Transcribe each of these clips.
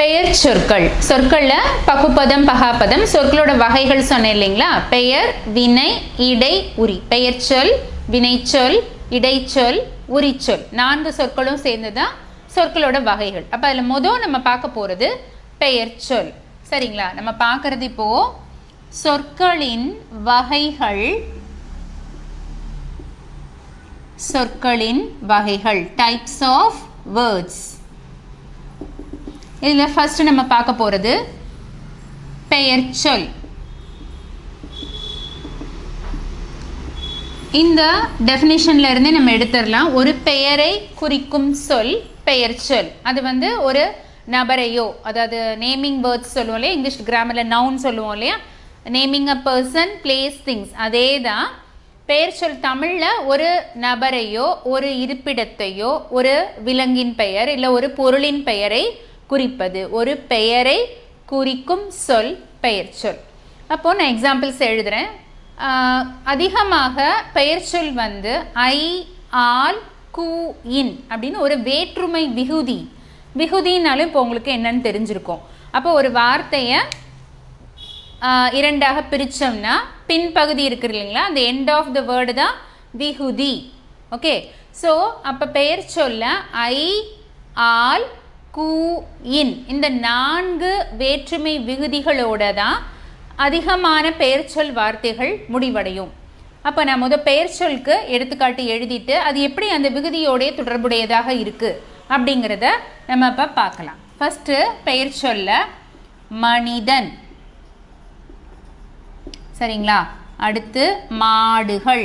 பெயர் சொற்கள். சொற்கள்ல பகுப்பதம் பகாபதம் சொற்களோட வகைகள் சொன்னேன் இல்லைங்களா? பெயர் வினை இடை உரி. பெயர் சொல் வினைச்சொல் இடைச்சொல் உரிச்சொல் நான்கு சொற்களும் சேர்ந்துதான் சொற்களோட வகைகள். அப்ப அதுல முதல் நம்ம பார்க்க போறது பெயர் சொல். சரிங்களா? நம்ம பார்க்கறது இப்போ சொற்களின் வகைகள். சொற்களின் வகைகள். டைப்ஸ் ஆஃப் வேர்ட்ஸ் இதில் ஃபஸ்ட்டு நம்ம பார்க்க போகிறது பெயர் சொல். இந்த டெஃபினிஷன்ல இருந்து நம்ம எடுத்துடலாம். ஒரு பெயரை குறிக்கும் சொல் பெயர் சொல். அது வந்து ஒரு நபரையோ அதாவது நேமிங் வேர்ட்ஸ் சொல்லுவோம் இல்லையா? இங்கிலீஷ் கிராமரில் நவுன் சொல்லுவோம் இல்லையா? Naming a person place things அதே தான் பெயர் சொல் தமிழில் ஒரு நபரையோ ஒரு இருப்பிடத்தையோ ஒரு விலங்கின் பெயர் இல்லை ஒரு பொருளின் பெயரை குறிப்பது ஒரு பெயரை குறிக்கும் சொல் பெயர் சொல். அப்போது நான் எக்ஸாம்பிள்ஸ் எழுதுகிறேன் அதிகமாக பெயர் சொல் வந்து ஐ ஆல் கூ இன் அப்படின்னு ஒரு வேற்றுமை விகுதி. விகுதினாலும் இப்போ உங்களுக்கு என்னன்னு தெரிஞ்சிருக்கும். அப்போ ஒரு வார்த்தையை இரண்டாக பிரித்தோம்னா பின்பகுதி இருக்குது இல்லைங்களா? அந்த எண்ட் ஆஃப் த வேர்டு தான் விகுதி. ஓகே ஸோ அப்போ பெயர் சொல்ல ஐ ஆல் கூ இன். இந்த நான்கு வேற்றுமை விகுதிகளோட தான் அதிகமான பெயர்ச்சொல் வார்த்தைகள் முடிவடையும். அப்போ நான் முத பெயர்ச்சொல்க்கு எடுத்துக்காட்டு எழுதிட்டு அது எப்படி அந்த விகுதியோடைய தொடர்புடையதாக இருக்குது அப்படிங்கிறத நம்ம இப்போ பார்க்கலாம். ஃபஸ்ட்டு பெயர்ச்சொல்ல மனிதன். சரிங்களா? அடுத்து மாடுகள்.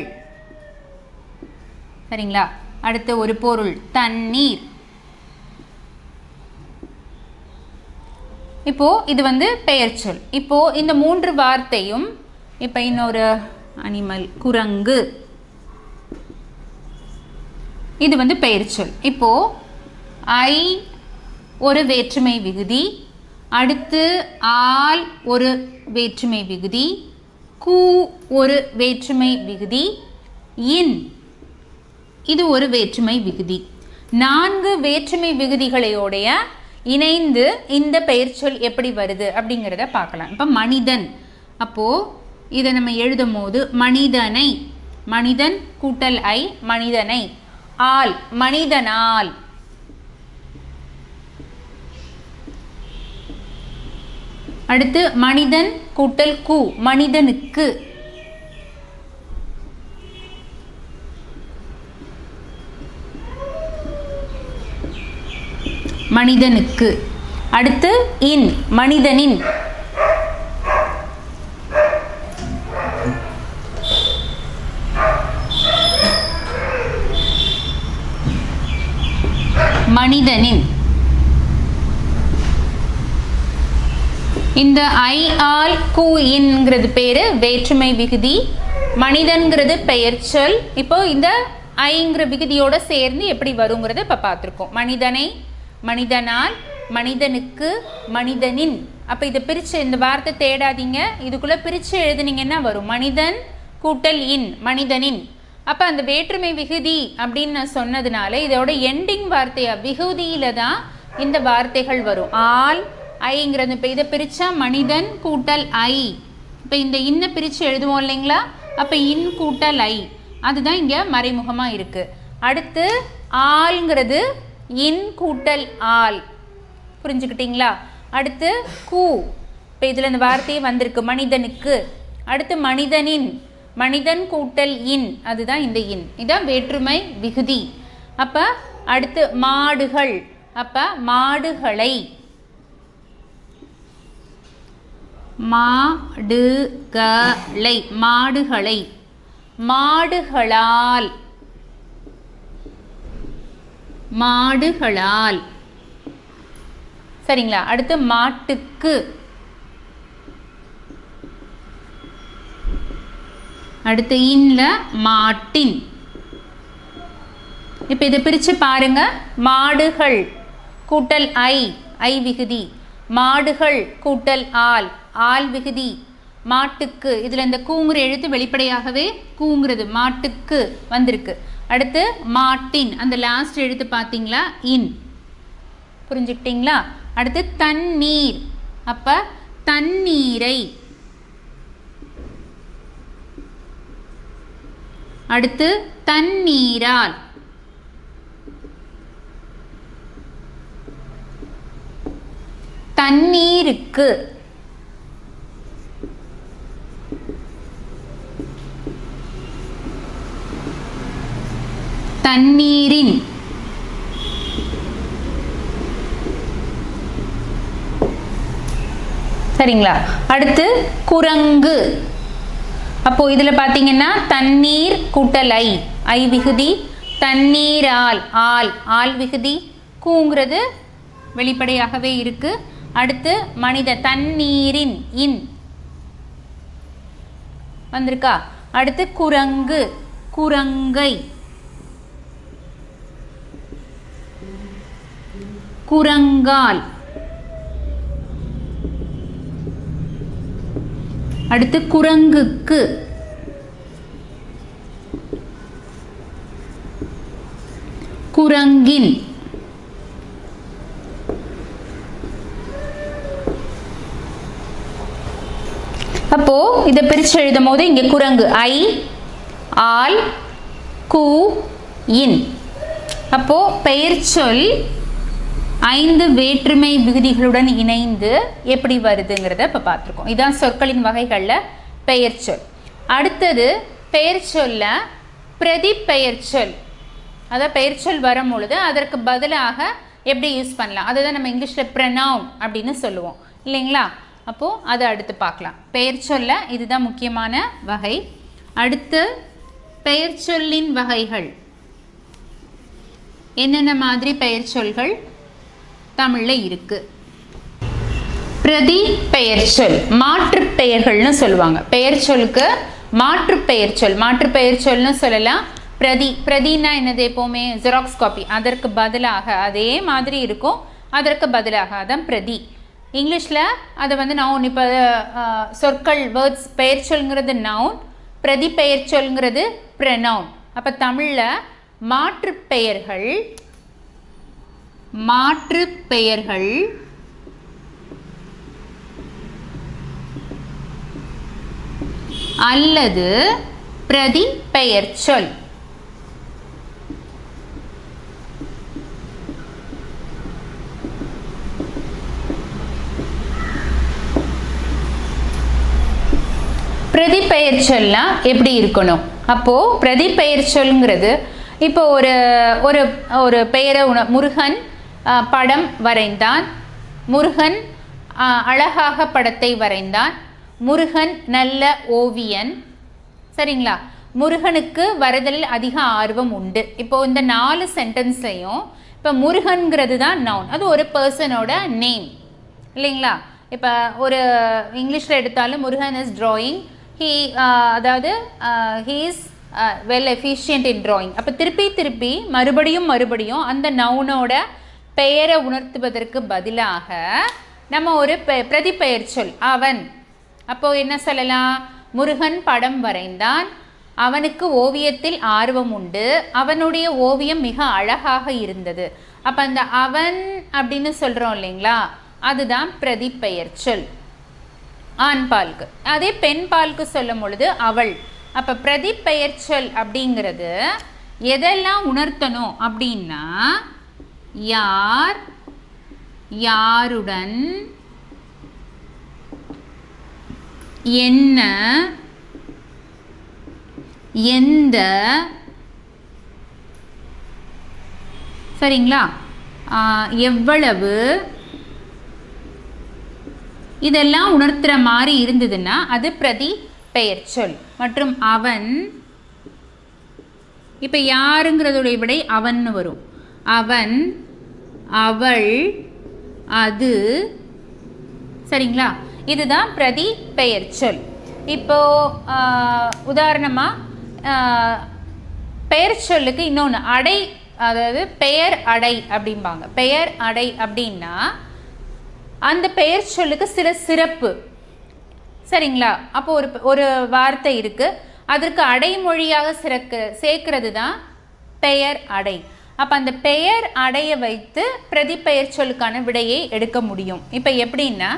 சரிங்களா? அடுத்து ஒரு பொருள் தண்ணீர். இப்போது இது வந்து பெயர்ச்சொல் இப்போது இந்த மூன்று வார்த்தையும் இப்போ இன்னொரு அனிமல் குரங்கு. இது வந்து பெயர்ச்சொல் இப்போது ஐ ஒரு வேற்றுமை விகுதி அடுத்து ஆல் ஒரு வேற்றுமை விகுதி கூ ஒரு வேற்றுமை விகுதி இன் இது ஒரு வேற்றுமை விகுதி. நான்கு வேற்றுமை விகுதிகளையோடைய இணைந்து இந்த பெயர்ச்சொல் எப்படி வருது அப்படிங்கிறத பார்க்கலாம். இப்போ மனிதன். அப்போது இதை நம்ம எழுதும் போது மனிதனை மனிதன் கூட்டல் ஐ மனிதனை. ஆல் மனிதனால். அடுத்து மனிதன் கூட்டல் கு மனிதனுக்கு. மனிதனுக்கு. அடுத்து இன் மனிதனின். மனிதனின். இந்த ஐ ஆல் கு இன்ங்கிறது பேரு வேற்றுமை விகுதி. மனிதன்கிறது பெயர்ச்சல் இப்போ இந்த ஐங்கிற விகுதியோட சேர்ந்து எப்படி வருங்கிறத இப்போ பார்த்துருக்கோம். மனிதனை மனிதனால் மனிதனுக்கு மனிதனின். அப்போ இதை பிரித்து இந்த வார்த்தை தேடாதீங்க. இதுக்குள்ளே பிரித்து எழுதுனீங்கன்னா வரும். மனிதன் கூட்டல் இன் மனிதனின். அப்போ அந்த வேற்றுமை விகுதி அப்படின்னு நான் சொன்னதுனால இதோட எண்டிங் வார்த்தையாக விகுதியில் தான் இந்த வார்த்தைகள் வரும். ஆல் ஐங்கிறது. இப்போ இதை பிரித்தா மனிதன் கூட்டல் ஐ. இப்போ இந்த இன்னை பிரித்து எழுதுவோம் இல்லைங்களா? அப்போ இன் கூட்டல் ஐ. அதுதான் இங்கே மறைமுகமாக இருக்குது அடுத்து ஆள்ங்கிறது இன் கூட்டல் ஆல். புரிஞ்சுக்கிட்டீங்களா? அடுத்து கூ. இப்போ இதில் இந்த வார்த்தையே வந்திருக்கு மனிதனுக்கு. அடுத்து மனிதனின் மனிதன் கூட்டல் இன். அதுதான் இந்த இன். இதான் வேற்றுமை விகுதி. அப்போ அடுத்து மாடுகள். அப்போ மாடுகளை. மாடுகளை மாடுகளை. மாடுகளால். மாடுகளால். சரிங்களா? அடுத்து மாட்டுக்கு. அடுத்து இன்ல மாட்டின். இப்போ இதை பிரித்து பாருங்க. மாடுகள் கூட்டல் ஐ ஐ விகுதி. மாடுகள் கூட்டல் ஆல் ஆல் விகுதி. மாட்டுக்கு இதில் இந்த கூங்குற எழுத்து வெளிப்படையாகவே கூங்குறது மாட்டுக்கு வந்திருக்கு. அடுத்து மாட்டின். அந்த லாஸ்ட் எழுத்து பார்த்தீங்களா? இன். புரிஞ்சுக்கிட்டீங்களா? அடுத்து தண்ணீர். அப்ப தண்ணீரை. அடுத்து தண்ணீரால். தண்ணீருக்கு. தண்ணீரின் சரிங்களா? அடுத்து குரங்கு. அப்போ இதுல பாத்தீங்கன்னா தண்ணீர் கூட்டலை. ஐ ஐ விகுதி தண்ணீரால். ஆல். ஆல் விகுதி கூங்கிறது வெளிப்படையாகவே இருக்கு. அடுத்து மனித தண்ணீரின் இன். வந்திருக்கா? அடுத்து குரங்கு. குரங்கை. குரங்கால். அடுத்து குரங்குக்கு. குரங்கின். அப்போ இதை பிரிச்சு எழுதும் போது இங்க குரங்கு. ஐ ஆல் கு இன். அப்போ பெயர் சொல் ஐந்து வேற்றுமை விகுதிகளுடன் இணைந்து எப்படி வருதுங்கிறத இப்போ பார்த்துருக்கோம். இதான் சொற்களின் வகைகளில் பெயர் சொல். அடுத்தது பெயர் சொல்ல பிரதி பெயர் சொல். அதாவது பெயர் சொல் வரும் பொழுது அதற்கு பதிலாக எப்படி யூஸ் பண்ணலாம்? அதை தான் நம்ம இங்கிலீஷில் ப்ரனவுன் அப்படின்னு சொல்லுவோம். இல்லைங்களா? அப்போது அதை அடுத்து பார்க்கலாம். பெயர் சொல்ல இதுதான் முக்கியமான வகை. அடுத்து பெயர் சொல்லின் வகைகள். என்னென்ன மாதிரி பெயர் சொல்கள்? தமிழில் இருக்கு. பிரதி பெயர்ச்சொல் மாற்று பெயர்கள்னு சொல்லுவாங்க. பெயர்ச்சொலுக்கு மாற்று பெயர்ச்சொல் மாற்று பெயர்ச்சொல்னு சொல்லலாம். பிரதி பிரதினா என்னது எப்போவுமே? ஜெராக்ஸ் காப்பி அதற்கு பதிலாக அதே மாதிரி இருக்கும். அதற்கு பதிலாக அதான் பிரதி. இங்கிலீஷில் அதை வந்து நவுன் இப்போ சொற்கள் வேர்ட்ஸ் பெயர்ச்சொல்ங்கிறது நவுன் பிரதி பெயர் சொல்ங்கிறது ப்ரனவுன் அப்போ தமிழில் மாற்று பெயர்கள் மாற்று பெயர்கள். அல்லது பிரதி பெயர் சொல். பிரதி பெயர் சொல்லாம் எப்படி இருக்கணும்? அப்போ பிரதி பெயர் சொல்ங்கிறது இப்போ ஒரு ஒரு ஒரு பெயரை உண முருகன் படம் வரைந்தான். முருகன் அழகாக படத்தை வரைந்தான். முருகன் நல்ல ஓவியன். சரிங்களா? முருகனுக்கு வரைதலில் அதிக ஆர்வம் உண்டு. இப்போ இந்த நாலு சென்டென்ஸ்லையும் இப்போ முருகன்கிறது தான் நவுன் அது ஒரு பர்சனோட நேம் இல்லைங்களா? இப்போ ஒரு இங்கிலீஷில் எடுத்தாலும் முருகன் இஸ் ட்ராயிங் ஹீ அதாவது he is well efficient in drawing அப்போ திருப்பி திருப்பி மறுபடியும் மறுபடியும் அந்த நவுனோட பெயரை உணர்த்துவதற்கு பதிலாக நம்ம ஒரு பெ சொல் அவன். அப்போ என்ன சொல்லலாம்? முருகன் படம் வரைந்தான். அவனுக்கு ஓவியத்தில் ஆர்வம் உண்டு. அவனுடைய ஓவியம் மிக அழகாக இருந்தது. அப்போ அந்த அவன் அப்படின்னு சொல்கிறோம் இல்லைங்களா? அதுதான் பிரதிப்பெயர் சொல். ஆண் அதே பெண் பால்க்கு சொல்லும் பொழுது அவள். அப்போ பிரதிப்பெயர் சொல் அப்படிங்கிறது எதெல்லாம் உணர்த்தணும் அப்படின்னா யார்? யாருடன்? என்ன? எந்த? சரிங்களா? எவ்வளவு? இதெல்லாம் உணர்த்துற மாதிரி இருந்ததுன்னா அது பிரதி பெயர் சொல். மற்றும் அவன்? இப்போ யாருங்கிறதுடைய விடை அவன்னு வரும். அவன் அவள் அது. சரிங்களா? இதுதான் பிரதி பெயர் சொல். இப்போ உதாரணமாக பெயர் சொல்லுக்கு இன்னொன்று அடை அதாவது பெயர் அடை அப்படிம்பாங்க. பெயர் அடை அப்படின்னா அந்த பெயர் சொல்லுக்கு சில சிறப்பு. சரிங்களா? அப்போ ஒரு ஒரு வார்த்தை இருக்குது அதற்கு அடைமொழியாக சிறக்க சேர்க்கிறது தான் பெயர் அடை. அப்போ அந்த பெயர் அடைய வைத்து பிரதி பெயர் சொல்லுக்கான விடையை எடுக்க முடியும். இப்போ எப்படின்னா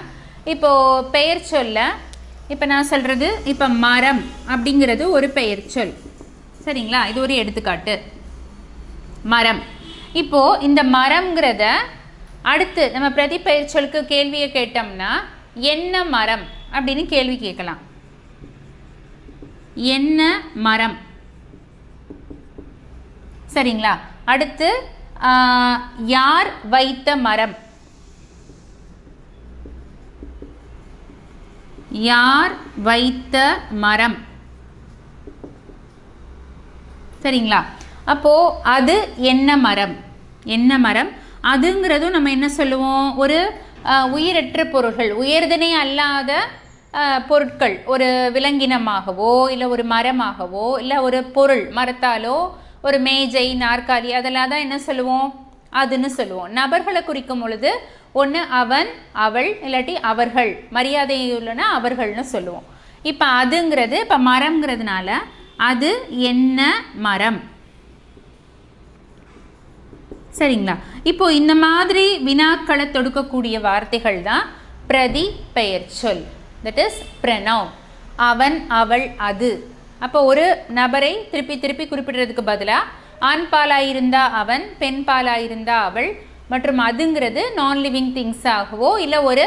இப்போ பெயர் சொல்ல இப்போ நான் சொல்கிறது இப்போ மரம் அப்படிங்கிறது ஒரு பெயர் சொல். சரிங்களா? இது ஒரு எடுத்துக்காட்டு. மரம். இப்போ இந்த மரம்ங்கிறத அடுத்து நம்ம பிரதி பெயர் சொல்லுக்கு கேள்வியை கேட்டோம்னா என்ன மரம் அப்படின்னு கேள்வி கேட்கலாம். என்ன மரம்? சரிங்களா? அடுத்து யார் வைத்த மரம்? யார் வைத்த மரம்? சரிங்களா? அப்போ அது என்ன மரம்? என்ன மரம்? அதுங்கிறதும் நம்ம என்ன சொல்லுவோம்? ஒரு அஹ், உயிரற்ற பொருள்கள் உயர்தனை அல்லாத பொருட்கள். ஒரு விலங்கினமாகவோ இல்லை ஒரு மரமாகவோ இல்லை ஒரு பொருள் மரத்தாலோ ஒரு மேஜை நாற்காலி அதெல்லாம் தான் என்ன சொல்லுவோம்? அதுன்னு சொல்லுவோம். நபர்களை குறிக்கும் பொழுது ஒன்று அவன் அவள் இல்லாட்டி அவர்கள். மரியாதை உள்ளனா அவர்கள்னு சொல்லுவோம். இப்போ அதுங்கிறது இப்போ மரம்ங்கிறதுனால அது என்ன மரம்? சரிங்களா? இப்போ இந்த மாதிரி வினாக்களை தொடுக்கக்கூடிய வார்த்தைகள் தான் பிரதி பெயர் சொல். தட் இஸ் பிரணவ் அவன் அவள் அது. அப்போ ஒரு நபரை திருப்பி திருப்பி குறிப்பிடுறதுக்கு பதிலாக ஆண் பாலாயிருந்தா அவன் பெண் பாலாயிருந்தா அவள் மற்றும் அதுங்கிறது நான் லிவிங் திங்ஸாகவோ இல்லை ஒரு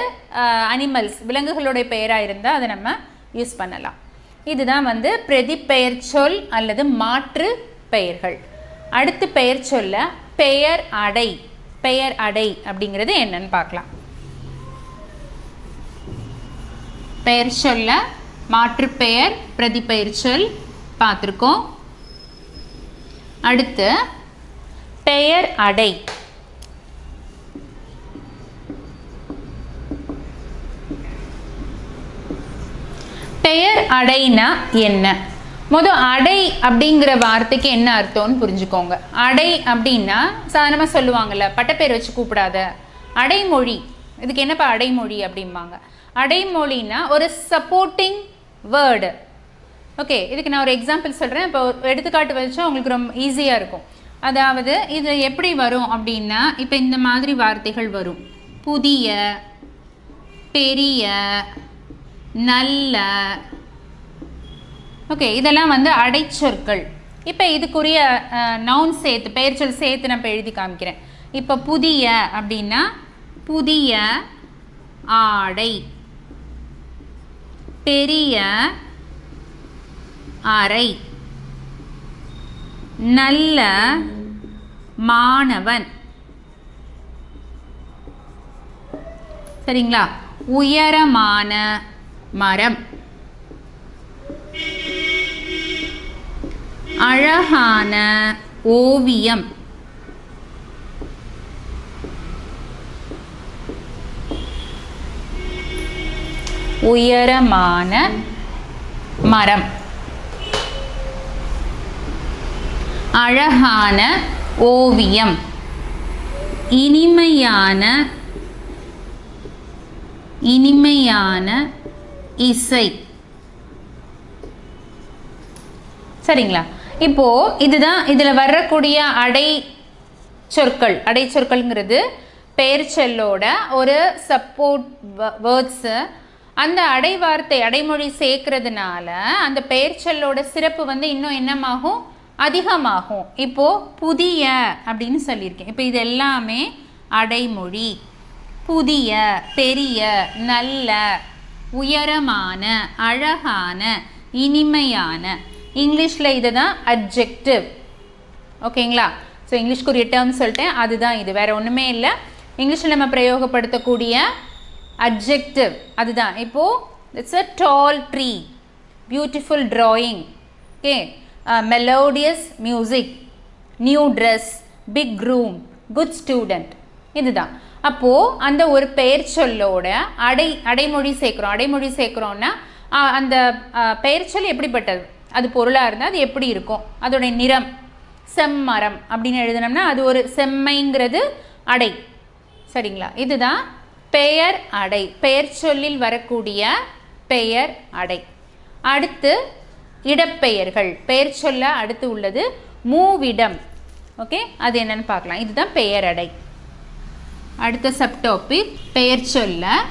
அனிமல்ஸ் விலங்குகளுடைய பெயராக இருந்தால் அதை நம்ம யூஸ் பண்ணலாம். இதுதான் வந்து பிரதி பெயர் சொல் அல்லது மாற்று பெயர்கள். அடுத்து பெயர் சொல்ல பெயர் அடை பெயர் அடை அப்படிங்கிறது என்னன்னு பார்க்கலாம். பெயர் சொல்ல மாற்று பெயர் பார்த்துருக்கோம். அடுத்து பெயர் அடை. பெயர் அடைனா என்ன? மொதல் அடை அப்படிங்கிற வார்த்தைக்கு என்ன அர்த்தம்னு புரிஞ்சுக்கோங்க. அடை அப்படின்னா சாதாரணமாக சொல்லுவாங்கல்ல பட்டப்பேர் வச்சு கூப்பிடாத. அடைமொழி. இதுக்கு என்னப்பா அடைமொழி அப்படிம்பாங்க. அடைமொழின்னா ஒரு சப்போர்ட்டிங் வேர்டு ஓகே இதுக்கு நான் ஒரு எக்ஸாம்பிள் சொல்கிறேன் இப்போ எடுத்துக்காட்டு வச்சா உங்களுக்கு ரொம்ப ஈஸியாக இருக்கும். அதாவது இது எப்படி வரும் அப்படின்னா இப்போ இந்த மாதிரி வார்த்தைகள் வரும். புதிய பெரிய நல்ல. ஓகே இதெல்லாம் வந்து அடைச்சொற்கள். இப்போ இதுக்குரிய நவுன் சேர்த்து பெயர்ச்சொல் சேர்த்து நான் இப்போ எழுதி காமிக்கிறேன். இப்போ புதிய அப்படின்னா புதிய ஆடை. பெரிய அறை. நல்ல மாணவன். சரிங்களா? உயரமான மரம். அழகான ஓவியம். உயரமான மரம். அழகான ஓவியம். இனிமையான இனிமையான இசை. சரிங்களா? இப்போ இதுதான் இதில் வரக்கூடிய அடை சொற்கள். அடை சொற்கள்ங்கிறது பெயர்ச்சொல்லோட ஒரு சப்போர்ட் வேர்ட்ஸு அந்த அடைவார்த்தை அடைமொழி சேர்க்கறதுனால அந்த பெயர்ச்சொல்லோட சிறப்பு வந்து இன்னும் என்னமாகும்? அதிகமாகும். இப்போது புதிய அப்படின்னு சொல்லியிருக்கேன். இப்போ இது எல்லாமே அடைமொழி. புதிய பெரிய நல்ல உயரமான அழகான இனிமையான. இங்கிலீஷில் இது தான் அட்ஜெக்டிவ் ஓகேங்களா ஸோ இங்கிலீஷ்க்குரிய டேர்ம் சொல்லிட்டேன். அதுதான் இது. வேறு ஒன்றுமே இல்லை. இங்கிலீஷில் நம்ம பிரயோகப்படுத்தக்கூடிய அட்ஜெக்டிவ் அதுதான். இப்போது it's a tall tree beautiful drawing okay melodious music new dress big room good student இதுதான். அப்போது அந்த ஒரு பெயர் சொல்லோட அடை அடைமொழி சேர்க்குறோம். அடைமொழி சேர்க்குறோன்னா அந்த பெயர் சொல் எப்படிப்பட்டது? அது பொருளாக இருந்தால் அது எப்படி இருக்கும்? அதோடைய நிறம். செம்மரம் அப்படின்னு எழுதினோம்னா அது ஒரு செம்மைங்கிறது அடை. சரிங்களா? இதுதான் பெயர் அடை. பெயர் சொல்லில் வரக்கூடிய பெயர் அடை. அடுத்து இடப்பெயர்கள். பெயர் சொல்ல அடுத்து உள்ளது மூவிடம். ஓகே? அது என்னன்னு பார்க்கலாம். இதுதான் பெயர் அடை. அடுத்த சப்டாபிக் பெயர் சொல்ல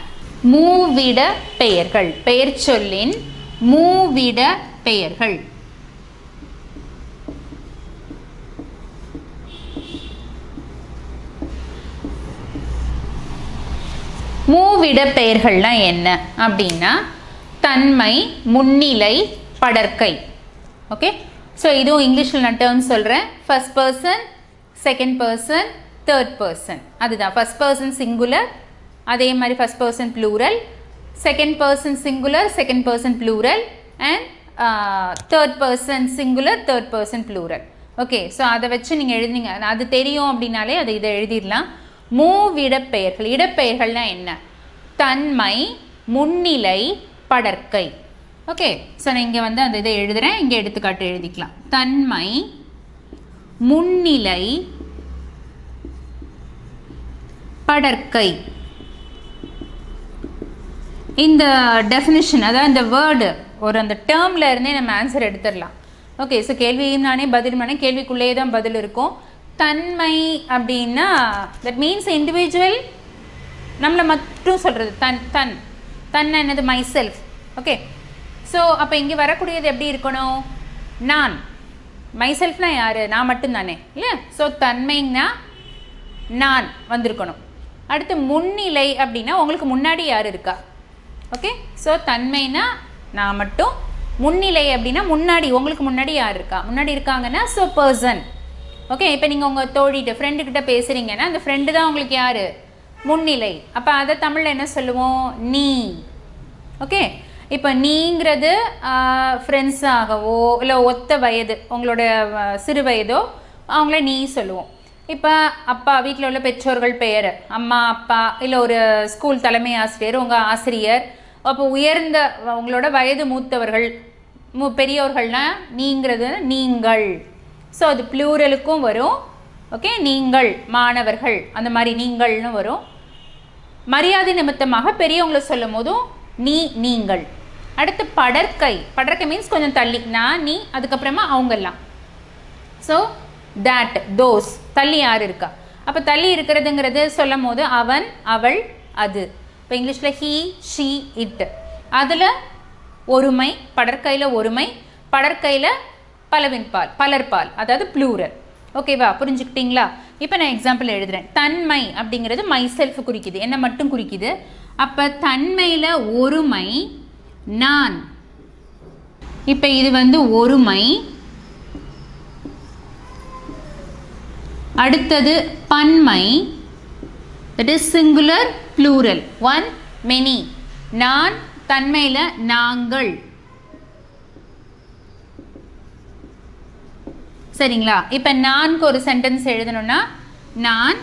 மூவிட பெயர்கள். பெயர் சொல்லின் மூவிட பெயர்கள். மூவிட பெயர்கள்லாம் என்ன? அப்படின்னா தன்மை முன்னிலை படர்க்கை ஓகே ஸோ இதுவும் இங்கிலீஷில் நான் டேர்ம்ஸ் சொல்கிறேன் first person second person third person அதுதான். ஃபஸ்ட் பர்சன் சிங்குலர் அதே மாதிரி first person plural second person singular second person plural and third person singular third person plural okay so அதை வச்சு நீங்கள் எழுதுனீங்க. அது தெரியும் அப்படின்னாலே அதை இதை எழுதிடலாம். மூவிடப்பெயர்கள். இடப்பெயர்கள்னா என்ன? தன்மை முன்னிலை படற்கை. ஓகே ஸோ நான் இங்கே வந்து அந்த இதை எழுதுகிறேன் இங்கே எடுத்துக்காட்டு எழுதிக்கலாம். தன்மை முன்னிலை படற்கை. இந்த டெஃபினிஷன் அதாவது இந்த வேர்டு ஒரு அந்த டேர்மில் இருந்தே நம்ம ஆன்சர் எடுத்துடலாம். ஓகே ஸோ கேள்வியும் நானே பதில் பண்ணேன். கேள்விக்குள்ளேயே தான் பதில் இருக்கும். தன்மை அப்படின்னா தட் மீன்ஸ் இண்டிவிஜுவல் நம்மளை மட்டும் சொல்கிறது தன் தன். தன் என்னது மை செல்ஃப் ஓகே ஸோ அப்போ இங்கே வரக்கூடியது எப்படி இருக்கணும்? நான். மை செல்ஃப்னா யார்? நான் மட்டும்தானே. இல்லை? ஸோ தன்மைன்னா நான் வந்திருக்கணும். அடுத்து முன்னிலை அப்படின்னா உங்களுக்கு முன்னாடி யார் இருக்கா? ஓகே ஸோ தன்மைனா நான் மட்டும். முன்னிலை அப்படின்னா முன்னாடி உங்களுக்கு முன்னாடி யார் இருக்கா? முன்னாடி இருக்காங்கன்னா ஸோ பர்சன் ஓகே இப்போ நீங்கள் உங்கள் தோழிகிட்ட ஃப்ரெண்டுக்கிட்ட பேசுகிறீங்கன்னா அந்த ஃப்ரெண்டு தான் உங்களுக்கு யார்? முன்னிலை. அப்போ அதை தமிழில் என்ன சொல்லுவோம்? நீ. ஓகே இப்போ நீங்கிறது ஃப்ரெண்ட்ஸாகவோ இல்லை ஒத்த வயது உங்களோட சிறு வயதோ அவங்கள நீ சொல்லுவோம். இப்போ அப்பா வீட்டில் உள்ள பெற்றோர்கள் பெயர். அம்மா அப்பா இல்லை ஒரு ஸ்கூல் தலைமை ஆசிரியர் உங்கள் ஆசிரியர். அப்போ உயர்ந்த உங்களோட வயது மூத்தவர்கள் பெரியவர்கள்னால் நீங்கிறது நீங்கள். ஸோ அது ப்ளூரலுக்கும் வரும். ஓகே நீங்கள் மாணவர்கள் அந்த மாதிரி நீங்கள்னு வரும். மரியாதை நிமித்தமாக பெரியவங்களை சொல்லும் போதும் நீ நீங்கள். அடுத்து படற்கை. படற்கை மீன்ஸ் கொஞ்சம் தள்ளி. நான் நீ அதுக்கப்புறமா அவங்கெல்லாம். ஸோ தேட் தோஸ் தள்ளி யார் இருக்கா? அப்போ தள்ளி இருக்கிறதுங்கிறது சொல்லும் போது அவன் அவள் அது. இப்போ இங்கிலீஷில் ஹீ ஷீ இட் அதில் ஒருமை படற்கையில் ஒருமை படற்கையில் பலவின்பால் பலர்பால் அதாவது ப்ளூரல் ஓகேவா புரிஞ்சுக்கிட்டீங்களா? இப்போ நான் எக்ஸாம்பிள் எழுதுறேன். தன்மை அப்படிங்கிறது மை செல்ஃப் குறிக்குது. என்ன மட்டும் குறிக்குது. அப்போ தன்மையில் ஒருமை நான். இப்போ இது வந்து ஒருமை அடுத்தது பன்மை. That is singular plural one many நான் தன்மையில் நாங்கள். சரிங்களா? இப்போ நான்கு ஒரு சென்டென்ஸ் எழுதணும்னா நான்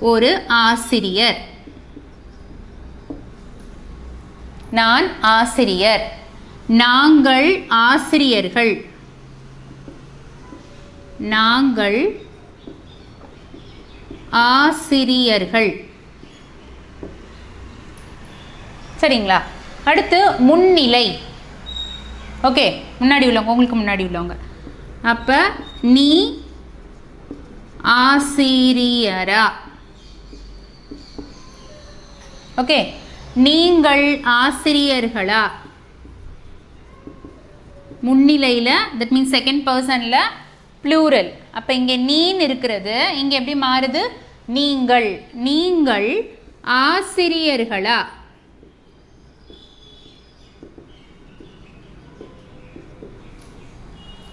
ஒரு ஆசிரியர். நான் ஆசிரியர். நாங்கள் ஆசிரியர்கள். நாங்கள் ஆசிரியர்கள். சரிங்களா? அடுத்து முன்னிலை. ஓகே முன்னாடி உள்ளவங்க உங்களுக்கு முன்னாடி உள்ளவங்க. அப்போ நீ ஆசிரியரா? ஓகே நீங்கள் ஆசிரியர்களா? முன்னிலையில் தட் மீன்ஸ் செகண்ட் பர்சனில் ப்ளூரல் அப்போ இங்கே நீன் இருக்கிறது இங்கே எப்படி மாறுது? நீங்கள் நீங்கள் ஆசிரியர்களா?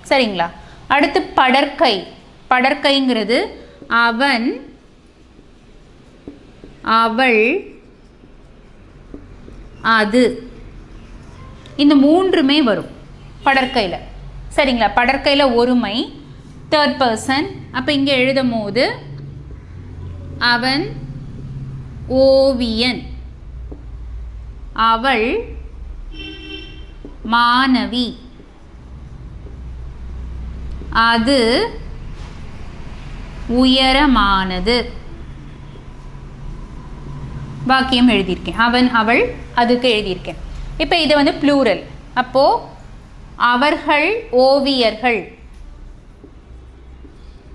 சரிங்களா? அடுத்து படற்கை. படற்கைங்கிறது அவன் அவள் அது. இந்த மூன்றுமே வரும் படற்கையில். சரிங்களா? படற்கையில் ஒருமை தேர்ட் பர்சன் அப்போ இங்கே எழுதும் போது அவன் ஓவியன் அவள் மாணவி. அது உயரமானது. வாக்கியம் எழுதியிருக்கேன். அவன் அவள் அதுக்கு எழுதியிருக்கேன். இப்போ இது வந்து ப்ளூரல் அப்போது அவர்கள் ஓவியர்கள்.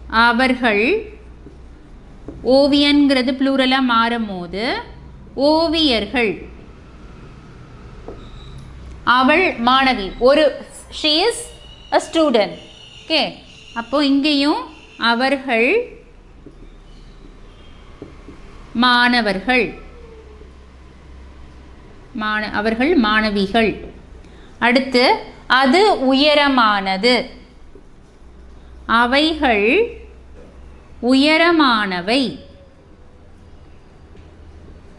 அவர்கள் ஓவியன்கிறது ப்ளூரலாக மாறும் போது ஓவியர்கள். அவள் மாணவி. ஒரு she is a student okay அப்போ இங்கேயும் அவர்கள் மாணவர்கள். மாண அவர்கள் மாணவிகள். அடுத்து அது உயரமானது. அவைகள் உயரமானவை.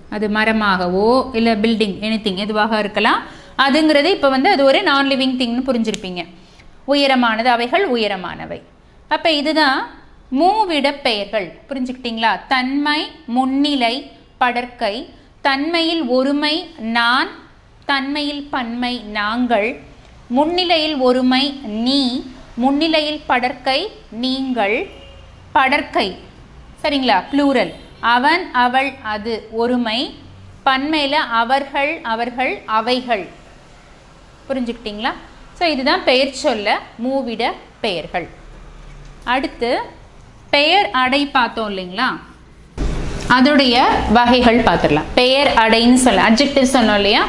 அது மரமாகவோ இல்லை பில்டிங் எனிதிங் எதுவாக இருக்கலாம். அதுங்கிறது இப்போ வந்து அது ஒரு நான் லிவிங் திங்னு புரிஞ்சிருப்பீங்க. உயரமானது அவைகள் உயரமானவை. அப்போ இதுதான் மூவிட பெயர்கள் புரிஞ்சுக்கிட்டீங்களா? தன்மை முன்னிலை படற்கை. தன்மையில் ஒருமை நான் தன்மையில் பன்மை நாங்கள். முன்னிலையில் ஒருமை நீ முன்னிலையில் படற்கை நீங்கள். படற்கை. சரிங்களா? ப்ளூரல். அவன் அவள் அது. ஒருமை. பன்மையில் அவர்கள் அவர்கள் அவைகள். புரிஞ்சுக்கிட்டீங்களா? ஸோ இதுதான் பெயர் சொல்ல மூவிட பெயர்கள். அடுத்து பெயர் அடை பார்த்தோம் இல்லைங்களா? அதோடைய வகைகள் பார்த்துடலாம். பெயர் அடைன்னு சொல்ல அப்ஜெக்டிவ் சொன்னோம் இல்லையா?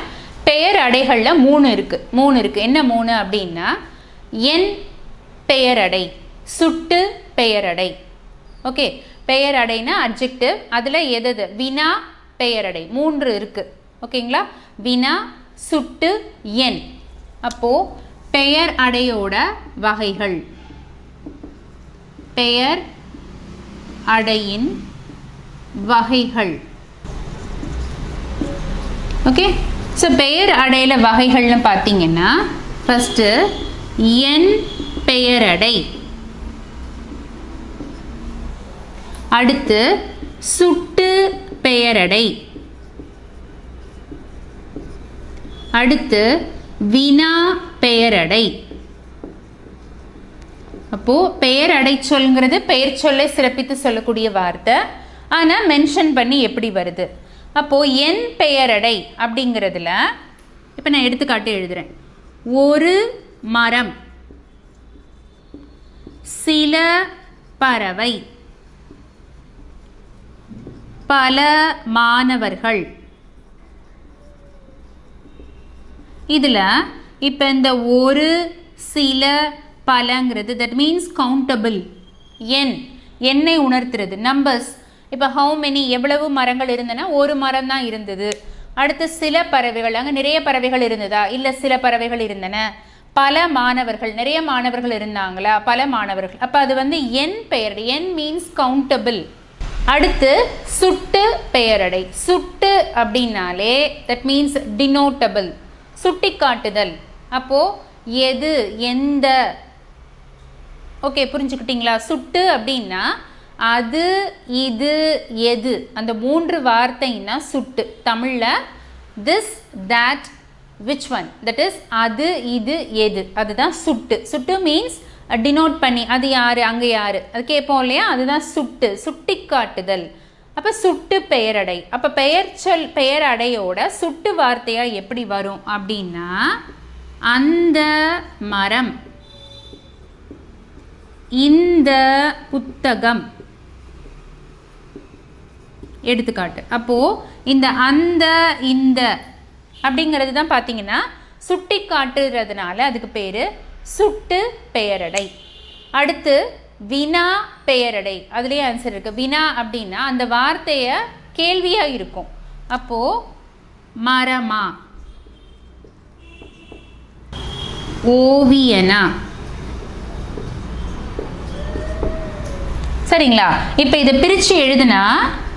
பெயர் அடைகளில் மூணு இருக்குது மூணு இருக்குது என்ன மூணு அப்படின்னா என் பெயரடை சுட்டு பெயரடை ஓகே பெயரடைனா அப்ஜெக்டிவ் அதில் எதது? வினா பெயரடை மூன்று இருக்குது ஓகேங்களா வினா சுட்டு என். அப்போது பெயர் அடையோட வகைகள். பெயர் அடையின் வகைகள். ஓகே ஸோ பெயர் அடையில வகைகள்னு பார்த்தீங்கன்னா ஃபஸ்ட்டு என் பெயரடை. அடுத்து சுட்டு பெயரடை. அடுத்து வினா பெயரடை. அப்போது பெயரடை சொல்கிறது பெயர் சொல்லை சிறப்பித்து சொல்லக்கூடிய வார்த்தை. ஆனால் மென்ஷன் பண்ணி எப்படி வருது? அப்போது என் பெயரடை அப்படிங்கிறதுல இப்போ நான் எடுத்துக்காட்டு எழுதுறேன். ஒரு மரம் சில பறவை பல மாணவர்கள். இதில் இப்போ இந்த ஒரு சில பலங்கிறது தட் மீன்ஸ் கவுண்டபிள் எண். எண்ணை உணர்த்துறது. நம்பர்ஸ் இப்போ ஹவு மெனி எவ்வளவு மரங்கள் இருந்தன? ஒரு மரம் தான் இருந்தது. அடுத்து சில பறவைகள். அங்கே நிறைய பறவைகள் இருந்ததா? இல்லை சில பறவைகள் இருந்தன. பல மாணவர்கள். நிறைய மாணவர்கள் இருந்தாங்களா? பல மாணவர்கள். அப்போ அது வந்து என் பெயர் என் மீன்ஸ் கவுண்டபிள் அடுத்து சுட்டு பெயரடை. சுட்டு அப்படின்னாலே தட் மீன்ஸ் டினோட்டபிள் சுட்டி காட்டுதல் அப்போது எது எந்த? ஓகே புரிஞ்சுக்கிட்டீங்களா? சுட்டு அப்படின்னா அது இது எது. அந்த மூன்று வார்த்தைன்னா சுட்டு. தமிழில் this that which one that is அது இது எது. அதுதான் சுட்டு. சுட்டு மீன்ஸ் டினோட் பண்ணி. அது யார்? அங்கே யார்? அது கேட்போம் இல்லையா? அதுதான் சுட்டு. சுட்டி காட்டுதல் அப்போ சுட்டு பெயரடை. அப்போ பெயர் சொல் பெயரடையோட சுட்டு வார்த்தையாக எப்படி வரும் அப்படின்னா அந்த மரம். இந்த புத்தகம். எடுத்துக்காட்டு. அப்போது இந்த அந்த இந்த அப்படிங்கிறது தான் பார்த்தீங்கன்னா சுட்டி காட்டுறதுனால அதுக்கு பேர் சுட்டு பெயரடை. அடுத்து வினா பெயரடை. அதுலேயே ஆன்சர் இருக்குது வினா அப்படின்னா அந்த வார்த்தையை கேள்வியாக இருக்கும். அப்போது மரமா? ஓவியனா? சரிங்களா? இப்போ இதை பிரித்து எழுதுனா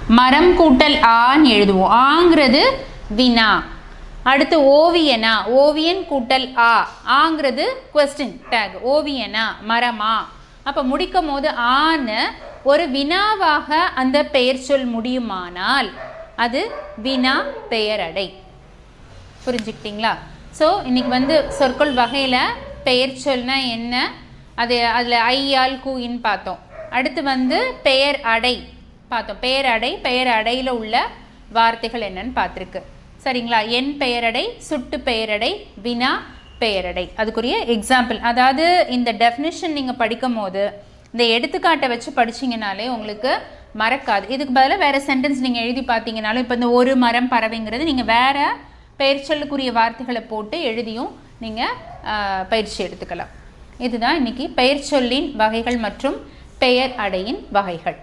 மரம் கூட்டல் ஆன்னு எழுதுவோம். ஆங்கிறது வினா. அடுத்து ஓவியனா? ஓவியன் கூட்டல் ஆ. ஆங்கிறது கொஸ்டின் டேக் ஓவியனா? மரமா? அப்போ முடிக்கும் போது ஆன்னு ஒரு வினாவாக அந்த பெயர் சொல் முடியுமானால் அது வினா பெயரடை. புரிஞ்சுக்கிட்டீங்களா? ஸோ இன்றைக்கி வந்து சொற்கள் வகையில் பெயர் சொல்னா என்ன? அது அதில் ஐயால் கூயின்னு பார்த்தோம். அடுத்து வந்து பெயர் அடை பார்த்தோம். பெயர் அடை பெயர் அடையில் உள்ள வார்த்தைகள் என்னன்னு பார்த்துருக்கு. சரிங்களா? என் பெயரடை சுட்டு பெயரடை வினா பெயரடை அதுக்குரிய எக்ஸாம்பிள் அதாவது இந்த டெஃபினிஷன் நீங்கள் படிக்கும் போது இந்த எடுத்துக்காட்டை வச்சு படிச்சிங்கனாலே உங்களுக்கு மறக்காது. இதுக்கு பதிலாக வேறு சென்டென்ஸ் நீங்கள் எழுதி பார்த்தீங்கனாலும் இப்போ இந்த ஒரு மரம் பறவைங்கிறது நீங்கள் வேறு பெயர்ச்சலுக்குரிய வார்த்தைகளை போட்டு எழுதியும் நீங்கள் பயிற்சி எடுத்துக்கலாம். இதுதான் இன்னைக்கு பெயர்ச்சொல்லின் வகைகள் மற்றும் பெயர் அடையின் வகைகள்.